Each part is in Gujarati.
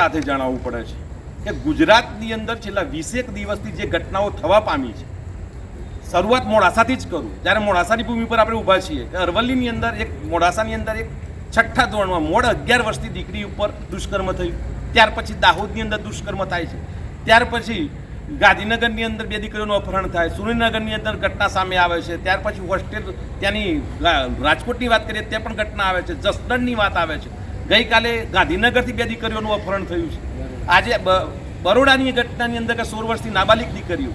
સાથે જણાવવું પડે છે કે ગુજરાતની અંદર છેલ્લા વીસેક દિવસથી જે ઘટનાઓ થવા પામી છે, શરૂઆત મોડાસાથી જ કરું. જ્યારે મોડાસાની ભૂમિ પર આપણે ઊભા છીએ અરવલ્લીની અંદર એક, મોડાસાની અંદર એક છઠ્ઠા ધોરણમાં મોડ અગિયાર વર્ષની દીકરી ઉપર દુષ્કર્મ થયું. ત્યાર પછી દાહોદની અંદર દુષ્કર્મ થાય છે. ત્યાર પછી ગાંધીનગરની અંદર બે દીકરીઓનું અપહરણ થાય. સુરેન્દ્રનગરની અંદર ઘટના સામે આવે છે. ત્યાર પછી હોસ્ટેલ, ત્યાંની રાજકોટની વાત કરીએ, ત્યાં પણ ઘટના આવે છે. જસદણની વાત આવે છે. ગઈકાલે ગાંધીનગરથી બે દીકરીઓનું અપહરણ થયું છે. આજે બરોડાની ઘટનાની અંદર કે સોળ વર્ષથી નાબાલિક દીકરીઓ.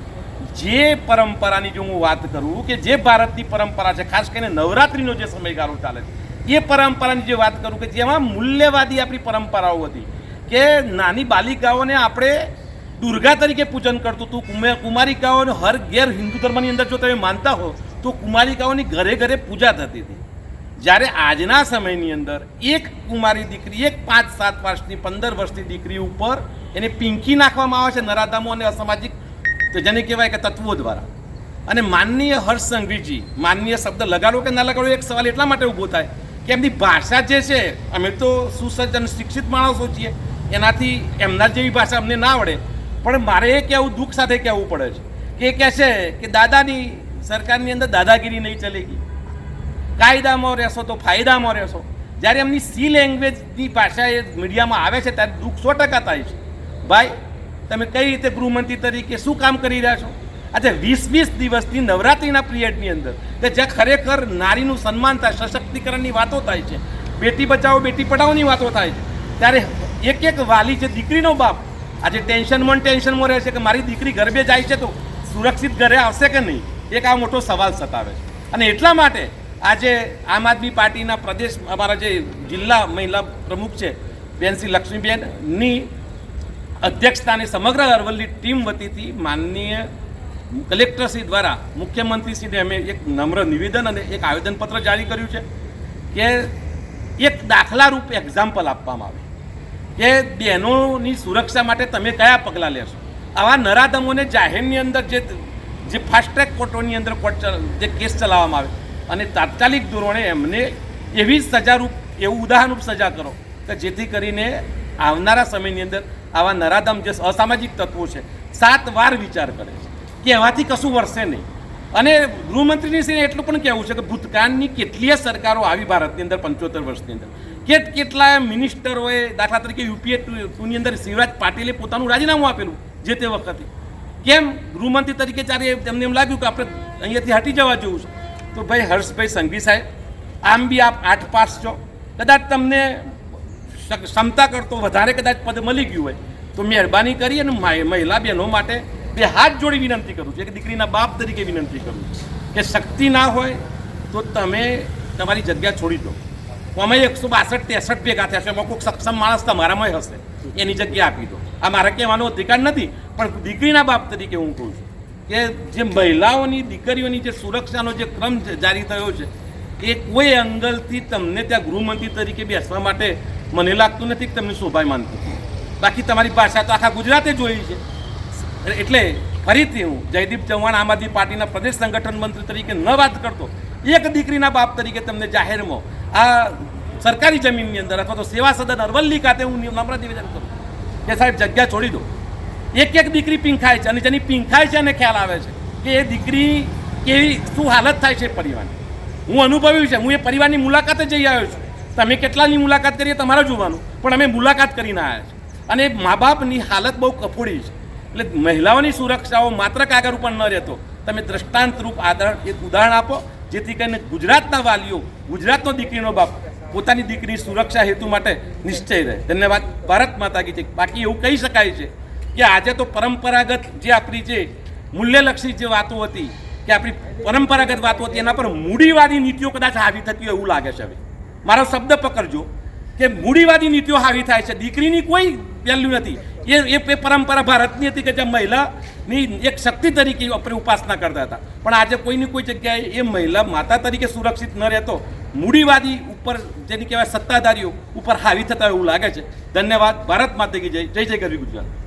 જે પરંપરાની જો હું વાત કરું કે જે ભારતની પરંપરા છે, ખાસ કરીને નવરાત્રિનો જે સમયગાળો ચાલે છે, એ પરંપરાની જે વાત કરું કે જેમાં મૂલ્યવાદી આપણી પરંપરાઓ હતી કે નાની બાલિકાઓને આપણે દુર્ગા તરીકે પૂજન કરતું હતું, કુમે- કુમારિકાઓને હર ગેર હિન્દુ ધર્મની અંદર જો તમે માનતા હો, તો કુમારિકાઓની ઘરે ઘરે પૂજા થતી હતી. જ્યારે આજના સમયની અંદર એક કુમારી દીકરી, એક પાંચ સાત વર્ષની, પંદર વર્ષની દીકરી ઉપર એને પિંકી નાખવામાં આવે છે નરાધામો અને અસામાજિક જેને કહેવાય કે તત્વો દ્વારા. અને માનનીય હર્ષ સંઘવીજી, માનનીય શબ્દ લગાડો કે ના લગાડો એક સવાલ એટલા માટે ઊભો થાય કે એમની ભાષા જે છે, અમે તો સુસજ્જ અને શિક્ષિત માણસો છીએ, એનાથી એમના જેવી ભાષા અમને ના આવડે. પણ મારે એ કહેવું, દુઃખ સાથે કહેવું પડે છે કે એ કહે છે કે દાદાની સરકારની અંદર દાદાગીરી નહીં ચલેગી. કાયદામાં રહેશો તો ફાયદામાં રહેશો. જ્યારે એમની સી લેંગ્વેજની ભાષા એ મીડિયામાં આવે છે ત્યારે દુઃખ સો ટકા થાય છે. ભાઈ, તમે કઈ રીતે ગૃહમંત્રી તરીકે શું કામ કરી રહ્યા છો? આજે વીસ વીસ દિવસની નવરાત્રિના પિરિયડની અંદર કે જ્યાં ખરેખર નારીનું સન્માન થાય, સશક્તિકરણની વાતો થાય છે, બેટી બચાવો, બેટી પઢાઓની વાતો થાય છે. ત્યારે એક એક વાલી જે દીકરીનો બાપ, આજે ટેન્શનમાં ટેન્શનમાં રહે છે કે મારી દીકરી ગરબે જાય છે તો સુરક્ષિત ઘરે આવશે કે નહીં? એક આ મોટો સવાલ સતાવે છે. અને એટલા માટે આજે આમ આદમી પાર્ટીના પ્રદેશ, અમારા જે જિલ્લા મહિલા પ્રમુખ છે બેન શ્રી લક્ષ્મીબેનની અધ્યક્ષતાની સમગ્ર અરવલ્લી ટીમ વતીથી માનનીય કલેક્ટરશ્રી દ્વારા મુખ્યમંત્રીશ્રીને અમે એક નમ્ર નિવેદન અને એક આવેદનપત્ર જારી કર્યું છે કે એક દાખલારૂપ એક્ઝામ્પલ આપવામાં આવે કે બહેનોની સુરક્ષા માટે તમે કયા પગલાં લેશો? આવા નરાધમોને જાહેરની અંદર જે જે ફાસ્ટ ટ્રેક કોર્ટોની અંદર કોર્ટ જે કેસ ચલાવવામાં આવે અને તાત્કાલિક ધોરણે એમને એવી સજારૂપ, એવું ઉદાહરણરૂપ સજા કરો કે જેથી કરીને આવનારા સમયની અંદર આવા નરાધમ જે અસામાજિક તત્વો છે, સાત વાર વિચાર કરે છે કે એવાથી કશું વરસે નહીં. અને ગૃહમંત્રીની શ્રી એટલું પણ કહેવું છે કે ભૂતકાળની કેટલીય સરકારો આવી ભારતની અંદર પંચોતેર વર્ષની અંદર. કેટ કેટલા મિનિસ્ટરોએ દાખલા તરીકે યુપીએ ટુની અંદર શિવરાજ પાટીલે પોતાનું રાજીનામું આપેલું જે તે વખતે. કેમ? ગૃહમંત્રી તરીકે જ્યારે તેમને એમ લાગ્યું કે આપણે અહીંયાથી હટી જવા જેવું છે. તો ભાઈ હર્ષભાઈ સંઘવી સાહેબ, આમ બી આપ આઠ પાસ છો. કદાચ તમને ક્ષમતા કરતો વધારે કદાચ પદ મળી ગયું હોય, તો મહેરબાની કરી અને મહિલા બહેનો માટે બે હાથ જોડી વિનંતી કરું છું. એક દીકરીના બાપ તરીકે વિનંતી કરું કે શક્તિ ના હોય તો તમે તમારી જગ્યા છોડી દો. અમે એકસો બાસઠ, ત્રેસઠ ભેગા થયા છે. એમાં કોઈક સક્ષમ માણસ તમારામાં હશે. એની જગ્યા આપી દો. આ મારા કહેવાનો અધિકાર નથી, પણ દીકરીના બાપ તરીકે હું કહું છું. કે જે મહિલાઓની દીકરીઓની જે સુરક્ષાનો જે ક્રમ જારી થયો છે, એ કોઈ એંગલથી તમને ત્યાં ગૃહમંત્રી તરીકે બેસવા માટે મને લાગતું નથી કે તમને શોભાય માનતું. બાકી તમારી ભાષા તો આખા ગુજરાતે જોઈ છે. એટલે ફરીથી હું જયદીપ ચૌહાણ આમ આદમી પાર્ટીના પ્રદેશ સંગઠન મંત્રી તરીકે ન વાત કરતો, એક દીકરીના બાપ તરીકે તમને જાહેરમાં આ સરકારી જમીનની અંદર અથવા તો સેવા સદન અરવલ્લી ખાતે હું નમ્ર નિવેદન કરું. કે સાહેબ જગ્યા છોડી દો. એક એક દીકરી પીંખાય છે અને જેની પીંખાય છે એને ખ્યાલ આવે છે કે એ દીકરી કેવી શું હાલત થાય છે પરિવારની. હું અનુભવ્યું છે, હું એ પરિવારની મુલાકાતે જઈ આવ્યો છું. તમે કેટલાની મુલાકાત કરીએ તમારે જોવાનું, પણ અમે મુલાકાત કરીને આવ્યા છે અને મા બાપની હાલત બહુ કફોડી છે. એટલે મહિલાઓની સુરક્ષાઓ માત્ર કાગળ ઉપર ન રહેતો. તમે દ્રષ્ટાંત રૂપ આદર એક ઉદાહરણ આપો, જેથી કરીને ગુજરાતના વાલીઓ, ગુજરાતનો દીકરીનો બાપ પોતાની દીકરીની સુરક્ષા હેતુ માટે નિશ્ચય રહે. ધન્યવાદ. ભારત માતા કી છે બાકી એવું કહી શકાય છે કે આજે તો પરંપરાગત જે આપણી જે મૂલ્યલક્ષી જે વાતો હતી, કે આપણી પરંપરાગત વાતો હતી, એના પર મૂડીવાદી નીતિઓ કદાચ હાવી થતી હોય એવું લાગે છે હવે. મારો શબ્દ પકડજો કે મૂડીવાદી નીતિઓ હાવી થાય છે. દીકરીની કોઈ વેલ્યુ નથી. એ એ પરંપરા ભારતની હતી કે જે મહિલાની એક શક્તિ તરીકે આપણે ઉપાસના કરતા હતા. પણ આજે કોઈની કોઈ જગ્યાએ એ મહિલા માતા તરીકે સુરક્ષિત ન રહેતો, મૂડીવાદી ઉપર જેની કહેવાય સત્તાધારીઓ ઉપર હાવી થતા એવું લાગે છે. ધન્યવાદ. ભારત માતા કી જય. જય જય ગરવી ગુજરાત.